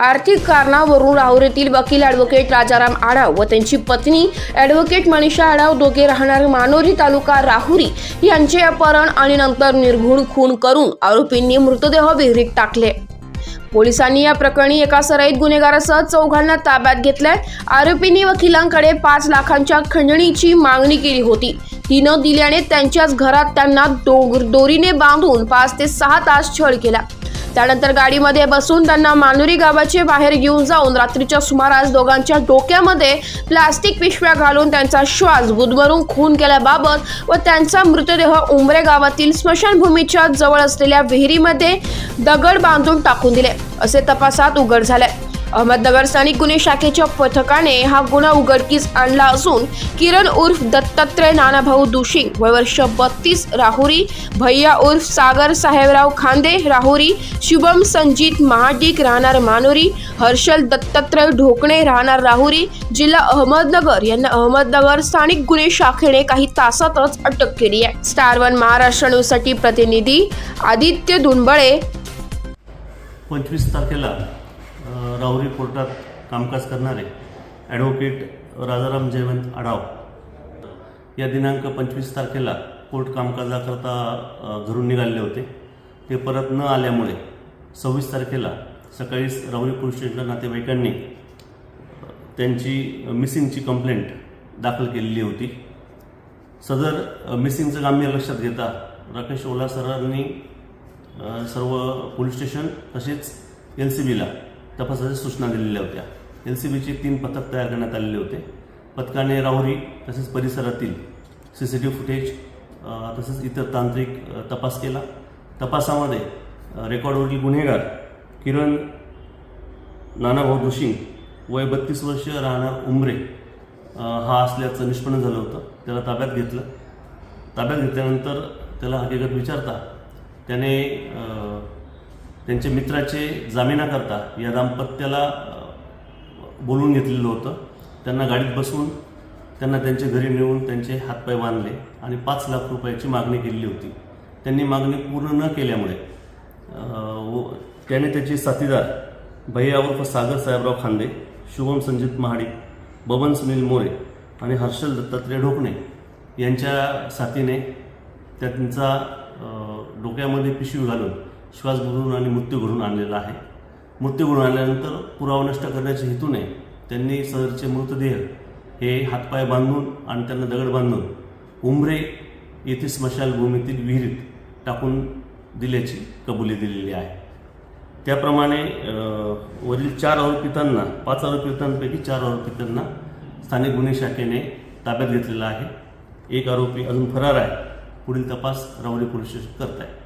आर्थिक कारणावरून राहुरीतील वकील ॲडव्होकेट राजाराम आढाव व त्यांची पत्नी ॲडव्होकेट मनीषा आढाव दोघे राहणारे मानोरी तालुका राहुरी यांचे अपहरण आणि नंतर निर्घुण खून करून आरोपींनी मृतदेह विहिरीत टाकले. पोलिसांनी या प्रकरणी एका सराईत गुन्हेगारासह चौघांना ताब्यात घेतलाय. आरोपींनी वकिलांकडे पाच लाखांच्या खंडणीची मागणी केली होती. ती न दिल्याने त्यांच्याच घरात त्यांना दोरीने बांधून पाच ते सहा तास छळ केला. त्यानंतर गाडीमध्ये बसून त्यांना मानुरी गावाचे बाहेर घेऊन जाऊन रात्रीच्या सुमारास दोघांच्या डोक्यामध्ये प्लास्टिक पिशव्या घालून त्यांचा श्वास बुधवरून खून केल्याबाबत व त्यांचा मृतदेह उंबरे गावातील स्मशानभूमीच्या जवळ असलेल्या विहिरीमध्ये दगड बांधून टाकून दिले. असे तपासात उघड झाले अहमदनगर स्थानिक गुन्हे शाखेच्या पथकाने हा गुन्हा उघडकीस आणला असून किरण उर्फ दत्तात्रय नानाभाऊ दुशिंग वय वर्ष बत्तीस राहुरी भैया उर्फ सागर साहेबराव खांदे राहुरी शुभम संजित महाडिक राहणार मानुरी हर्षल दत्तात्रय ढोकणे राहणार राहुरी जिल्हा अहमदनगर यांना अहमदनगर स्थानिक गुन्हे शाखेने काही तासातच अटक केली आहे. स्टार वन महाराष्ट्र न्यूजसाठी प्रतिनिधी आदित्य दुनबळे पंचवीस तारखेला राहुरी कोर्टात कामकाज करणारे ॲडव्होकेट राजाराम जयवंत आढाव. या दिनांक पंचवीस तारखेला कोर्ट कामकाजाकरता घरून निघालेले होते. ते परत न आल्यामुळे सव्वीस तारखेला सकाळी राहुरी पोलीस स्टेशनला नातेवाईकांनी त्यांची मिसिंगची कंप्लेंट दाखल केलेली होती. सदर मिसिंगचं गांभीर्य लक्षात घेता राकेश ओला सरांनी सर्व पोलीस स्टेशन तसेच एल सी बीला तपासाच्या सूचना दिलेल्या होत्या. एल सी बीचे तीन पथक तयार करण्यात आलेले होते. पथकाने राहुरी तसेच परिसरातील C C T V footage तसेच इतर तांत्रिक तपास केला. तपासामध्ये रेकॉर्डवरील गुन्हेगार किरण नानाभाऊ जोशी वय बत्तीस वर्ष राहणार उमरे हा असल्याचं निष्पन्न झालं होतं. त्याला ताब्यात घेतलं. ताब्यात घेतल्यानंतर त्याला हकीकत विचारता त्याने त्यांचे त्यांच्या मित्राचे जामिनाकरता या दाम्पत्याला बोलून घेतलेलं होतं. त्यांना गाडीत बसवून त्यांना त्यांच्या घरी नेऊन त्यांचे हातपाय बांधले आणि पाच लाख रुपयाची मागणी केलेली होती. त्यांनी मागणी पूर्ण न केल्यामुळे व- त्याने त्याचे साथीदार भैया उर्फ सागर साहेबराव खांदे शुभम संजित महाडिक बबन सुनील मोरे आणि हर्षल दत्तात्रय ढोकणे यांच्या साथीने त्यांचा डोक्यामध्ये पिशवी घालून श्वास बुडवून आणि मृत्यू घडून आणलेला आहे. मृत्यू घडून आणल्यानंतर पुरावा नष्ट करण्याच्या हेतूने त्यांनी सदरचे मृतदेह हे हातपाय बांधून आणि त्यांना दगड बांधून उमरे येथे स्मशानभूमीतील विहिरीत टाकून दिल्याची कबुली दिलेली आहे. त्याप्रमाणे वरील चार आरोपितांना पाच आरोपितांपैकी चार आरोपितांना स्थानिक गुन्हे शाखेने ताब्यात घेतलेला आहे. एक आरोपी अजून फरार आहे. पुढील तपास राहुरी पोलीस स्टेशन करत आहे